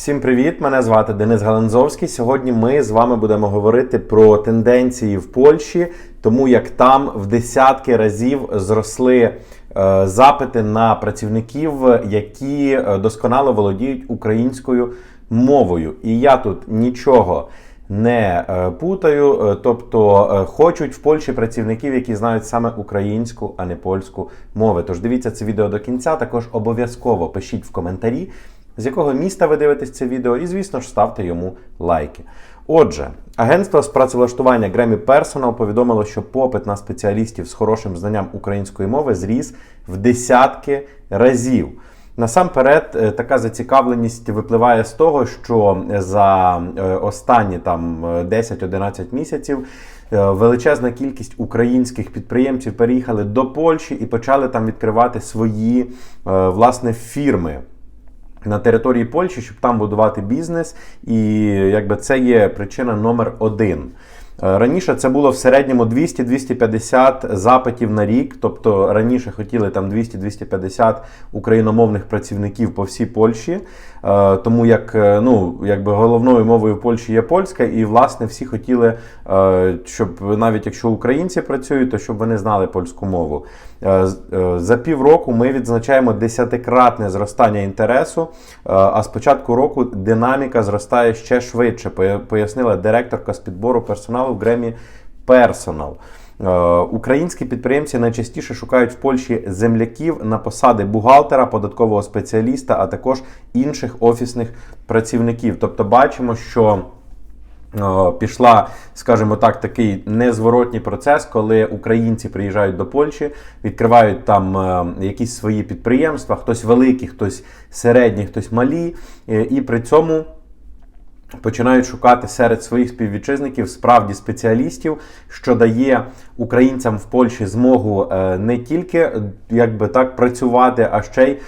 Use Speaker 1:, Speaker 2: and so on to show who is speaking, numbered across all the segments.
Speaker 1: Всім привіт! Мене звати Денис Галанзовський. Сьогодні ми з вами будемо говорити про тенденції в Польщі, тому як там в десятки разів зросли е, запити на працівників, які е, досконало володіють українською мовою. І я тут нічого не е, путаю. Е, Тобто е, хочуть в Польщі працівників, які знають саме українську, а не польську мови. Тож дивіться це відео до кінця. Також обов'язково пишіть в коментарі, з якого міста ви дивитесь це відео, і, звісно ж, ставте йому лайки. Отже, агентство з працевлаштування Grammy Personal повідомило, що попит на спеціалістів з хорошим знанням української мови зріс в десятки разів. Насамперед, е, така зацікавленість випливає з того, що за е, останні там е, 10-11 місяців е, величезна кількість українських підприємців переїхали до Польщі і почали там відкривати свої е, власне фірми на території Польщі, щоб там будувати бізнес, і якби це є причина номер один. Е, Раніше це було в середньому 200-250 запитів на рік. Тобто раніше хотіли там 200-250 україномовних працівників по всій Польщі. Е, Тому як е, ну, якби головною мовою в Польщі є польська, і власне всі хотіли, щоб навіть якщо українці працюють, то щоб вони знали польську мову. За півроку ми відзначаємо десятикратне зростання інтересу. А з початку року динаміка зростає ще швидше, пояснила директорка з підбору персоналу Гремі Персонал. Е, Українські підприємці найчастіше шукають в Польщі земляків на посади бухгалтера, податкового спеціаліста, а також інших офісних працівників. Тобто бачимо, що Е, Пішла, скажімо так, такий незворотній процес, коли українці приїжджають до Польщі, відкривають там е, якісь свої підприємства, хтось великі, хтось середні, хтось малі, і при цьому починають шукати серед своїх співвітчизників справді спеціалістів, що дає українцям в Польщі змогу е, не тільки якби так працювати, а ще й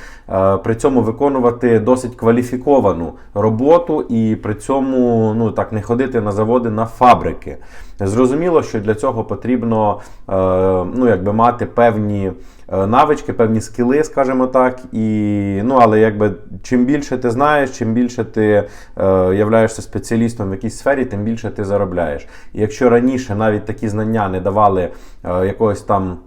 Speaker 1: при цьому виконувати досить кваліфіковану роботу і при цьому ну так не ходити на заводи на фабрики. Зрозуміло, що для цього потрібно е, ну якби мати певні е, навички, певні скіли, скажімо так. І, ну, але якби чим більше ти знаєш, чим більше ти е, являєшся спеціалістом в якійсь сфері, тим більше ти заробляєш. І якщо раніше навіть такі знання не давали е, якогось там.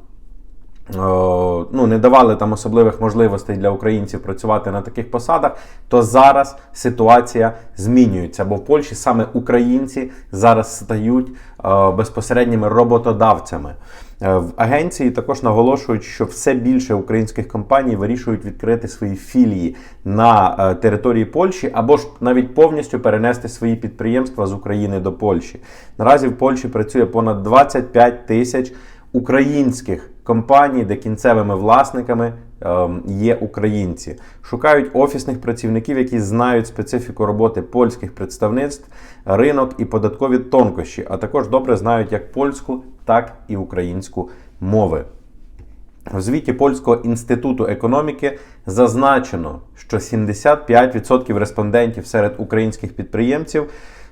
Speaker 1: Ну, не давали там особливих можливостей для українців працювати на таких посадах, то зараз ситуація змінюється. Бо в Польщі саме українці зараз стають безпосередніми роботодавцями. Е, В агенції також наголошують, що все більше українських компаній вирішують відкрити свої філії на е, території Польщі або ж навіть повністю перенести свої підприємства з України до Польщі. Наразі в Польщі працює понад 25 тисяч українських компаній, де кінцевими власниками ем, є українці. Шукають офісних працівників, які знають специфіку роботи польських представництв, ринок і податкові тонкощі, а також добре знають як польську, так і українську мови. В звіті Польського інституту економіки зазначено, що 75% респондентів серед українських підприємців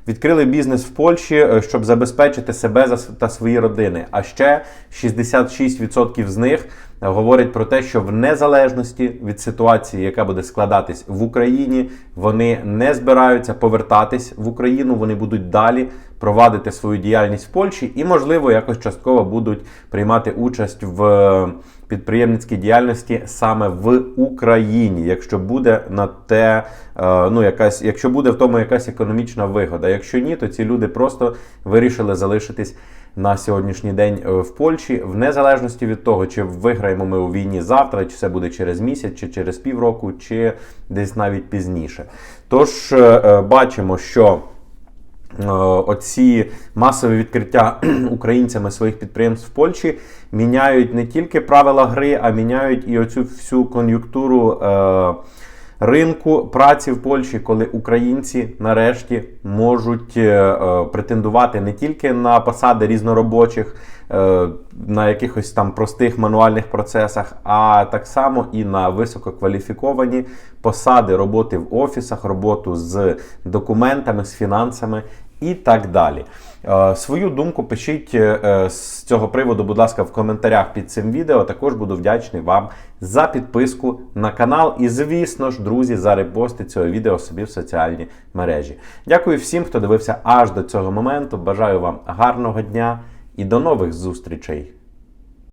Speaker 1: відкрили бізнес в Польщі, е, щоб забезпечити себе та свої родини. А ще 66% з них говорять про те, що в незалежності від ситуації, яка буде складатись в Україні, вони не збираються повертатись в Україну. Вони будуть далі провадити свою діяльність в Польщі і, можливо, якось частково будуть приймати участь в е, підприємницькій діяльності саме в Україні, якщо буде на те, е, ну якась, якщо буде в тому якась економічна вигода. Якщо ні, то ці люди просто вирішили залишитись на сьогоднішній день е, в Польщі, в незалежності від того, чи виграємо ми у війні завтра, чи це буде через місяць, чи через півроку, чи десь навіть пізніше. Тож е, е, бачимо, що. Оці масові відкриття українцями своїх підприємств в Польщі міняють не тільки правила гри, а міняють і оцю всю кон'юнктуру ринку праці в Польщі, коли українці нарешті можуть е, е, претендувати не тільки на посади різноробочих е, на якихось там простих мануальних процесах, а так само і на висококваліфіковані посади роботи в офісах, роботу з документами, з фінансами і так далі. Е, Свою думку пишіть е, з цього приводу, будь ласка, в коментарях під цим відео. Також буду вдячний вам за підписку на канал. І, звісно ж, друзі, за репости цього відео собі в соціальні мережі. Дякую всім, хто дивився аж до цього моменту. Бажаю вам гарного дня і до нових зустрічей!